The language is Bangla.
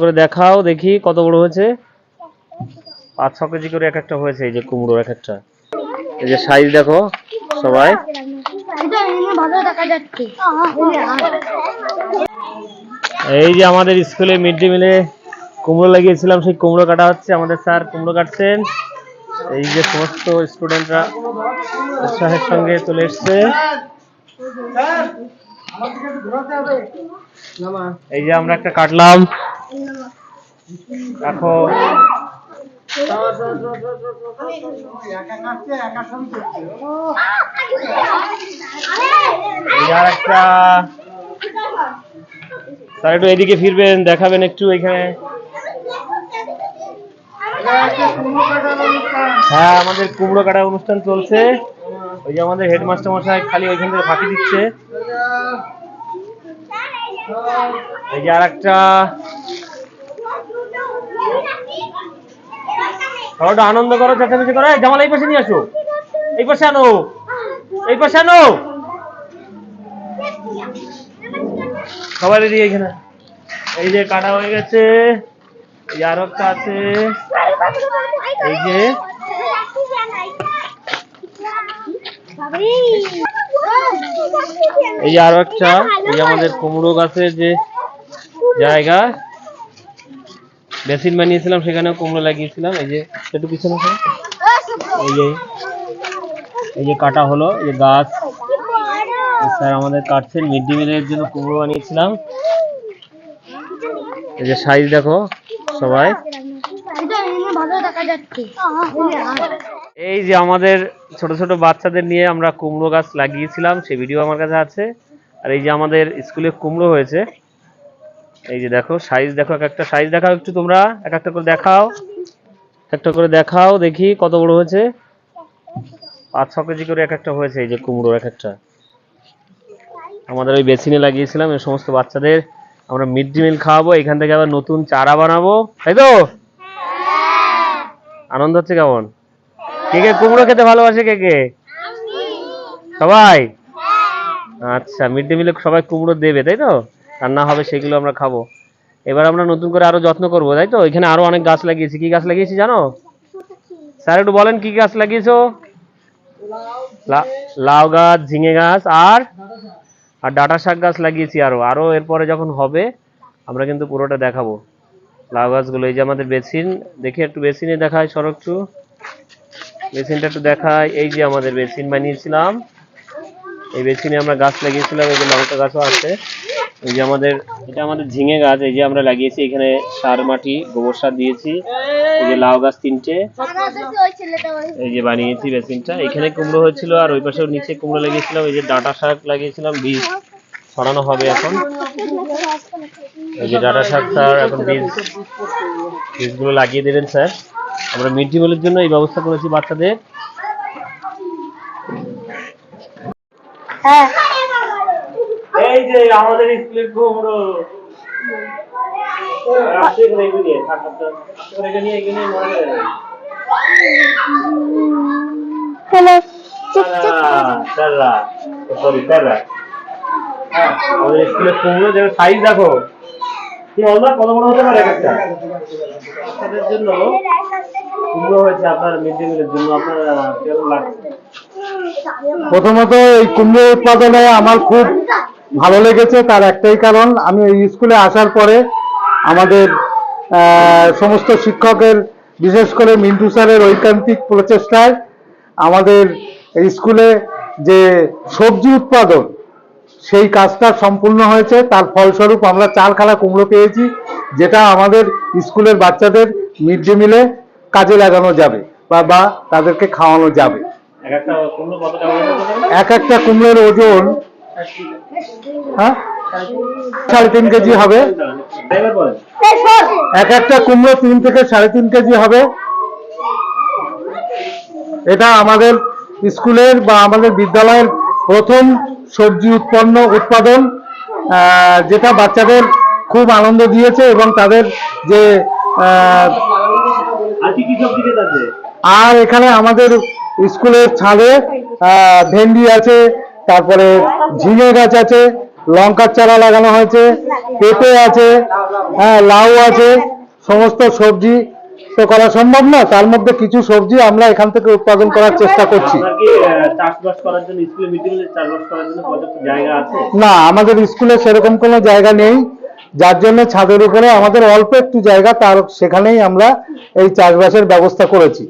করে দেখাও, দেখি কত বড় হয়েছে। পাঁচ ছ কেজি করে এক একটা হয়েছে, এই যে কুমড়ো এক একটা। এই যে সাইজ দেখো সবাই। এই যে আমাদের স্কুলে মিড ডে মিলে কুমড়ো লাগিয়েছিলাম, সেই কুমড়ো কাটা হচ্ছে, আমাদের স্যার কুমড়ো কাটছেন। এই যে সমস্ত স্টুডেন্টরা উৎসাহের সঙ্গে চলে এসছে। এই যে আমরা একটা কাটলাম। দেখো এই একটা স্যার একটু এদিকে ফিরবেন দেখাবেন একটু এখানে। হ্যাঁ আমাদের কুমড়ো কাটা অনুষ্ঠান চলছে। ওই যে আমাদের হেডমাস্টার মশাই খালি ওইখান থেকে ফাঁকি দিচ্ছে। এই যে আর একটা সবাই আনন্দ করো, চেঁচামেচি করো। জামাল, এই পাশে নিয়ে আসো। এই পাশে আনো। এই পাশে আনো। সবাই রেডি এখানে। এই যে কাটা হয়ে গেছে। এই আরও একটা আছে। এই যে এই আরও একটা এই আমাদের কুমড়ো গাছের যে জায়গা। বেসিন বানিয়েছিলাম, সেখানেও কুমড়ো লাগিয়েছিলাম। এই যে একটু পিছনে। এই যে এই যে কাটা হলো, এই যে গাছ। স্যার আমাদের কাটছেন মিড ডে মিলের জন্য কুমড়ো বানিয়েছিলাম। এই যে সাইজ দেখো সবাই। এই যে আমাদের ছোট ছোট বাচ্চাদের নিয়ে আমরা কুমড়ো গাছ লাগিয়েছিলাম সেই ভিডিও আমার কাছে আছে। আর এই যে আমাদের স্কুলে কুমড়ো হয়েছে। এই যে দেখো, সাইজ দেখো, এক একটা সাইজ দেখাও একটু তোমরা, এক একটা করে দেখাও। একটা করে দেখাও, দেখি কত বড় হয়েছে। পাঁচ ছ কেজি করে এক একটা হয়েছে, এই যে কুমড়ো এক একটা। আমাদের ওই বেসিনে লাগিয়েছিলাম, এই সমস্ত বাচ্চাদের। আমরা মিড ডে মিল খাওয়াবো, এখান থেকে আবার নতুন চারা বানাবো। তাই তো? আনন্দ হচ্ছে কেমন? কে কে কুমড়ো খেতে ভালোবাসে, কে কে? সবাই? আচ্ছা মিড ডে মিলে সবাই কুমড়ো দেবে, তাই তো? রান্না হবে, সেগুলো আমরা খাব। এবার আমরা নতুন করে আরও যত্ন করব, তাই তো? এখানে আরও অনেক গাছ লাগিয়েছি। কি গাছ লাগিয়েছি জানো? স্যার, একটু বলেন, কি গাছ লাগিয়েছো? লাউ গাছ, ঝিঙে গাছ, আর? আর ডাটা শাক গাছ লাগিয়েছি আরও। আরও এরপরে যখন হবে, আমরা কিন্তু পুরোটা দেখাবো। লাউ গাছগুলো, এই যে আমাদের বেসিন, দেখি একটু বেসিনে দেখায় সড়ক একটু। বেসিনটা একটু দেখায় এই যে আমাদের বেসিন বানিয়েছিলাম। এই বেসিনে আমরা গাছ লাগিয়েছিলাম, এই যে লঙ্কা গাছও আছে। এই যে আমাদের, এটা আমাদের ঝিঙে গাছ, এই যে আমরা লাগিয়েছি এখানে সার, মাটি, গোবর সার দিয়েছি। এই যে লাউ গাছ তিনটে, এই যে বানিয়েছি বেসিনটা। এখানে কুমড়ো হয়েছিল আর ওই পাশেও নিচে কুমড়ো লাগিয়েছিলাম, এই যে ডাঁটা শাক লাগিয়েছিলাম, বীজ ছড়ানো হবে এখন। এই যে ডাঁটা শাক স্যার এখন বীজ, বীজগুলো লাগিয়ে দেবেন স্যার। আমরা মিড ডে মিলের জন্য এই ব্যবস্থা করেছি বাচ্চাদের। হ্যাঁ। এই যে আমাদের স্কুলের কুমড়ো। হ্যাঁ, আমাদের স্কুলের কুমড়ো যে সাইজ দেখো। কি বলবা কত বড় হতে পারে একটা? জন্য কুমড়ো হয়েছে আপনার মিড ডে মিলের জন্য আপনার কেমন লাগছে? প্রথমত এই কুমড়ো উৎপাদনে আমার খুব ভালো লেগেছে তার একটাই কারণ আমি এই স্কুলে আসার পরে আমাদের সমস্ত শিক্ষকের বিশেষ করে মিন্টু স্যারের ঐকান্তিক প্রচেষ্টায় আমাদের এই স্কুলে যে সবজি উৎপাদন সেই কাজটা সম্পূর্ণ হয়েছে তার ফলস্বরূপ আমরা চার খালা কুমড়ো পেয়েছি যেটা আমাদের স্কুলের বাচ্চাদের মিড ডে মিলে কাজে লাগানো যাবে বা বা তাদেরকে খাওয়ানো যাবে? এক একটা কুমড়োর ওজন হ্যাঁ? সাড়ে তিন কেজি হবে। এক একটা কুমড়ো তিন থেকে সাড়ে তিন কেজি হবে। এটা আমাদের স্কুলের বা আমাদের বিদ্যালয়ের প্রথম সবজি উৎপন্ন উৎপাদন যেটা বাচ্চাদের খুব আনন্দ দিয়েছে এবং তাদের যে আর এখানে আমাদের স্কুলের ছাদে ভেন্ডি আছে তারপরে ঝিঙে গাছ আছে লঙ্কার চারা লাগানো হয়েছে পেঁপে আছে হ্যাঁ লাউ আছে সমস্ত সবজি তো করা সম্ভব না তার মধ্যে কিছু সবজি আমরা এখান থেকে উৎপাদন করার চেষ্টা করছি। না আমাদের স্কুলে সেরকম কোনো জায়গা নেই যার জন্য ছাদের উপরে আমাদের অল্প একটু জায়গা তার সেখানেই আমরা এই চাষবাসের ব্যবস্থা করেছি।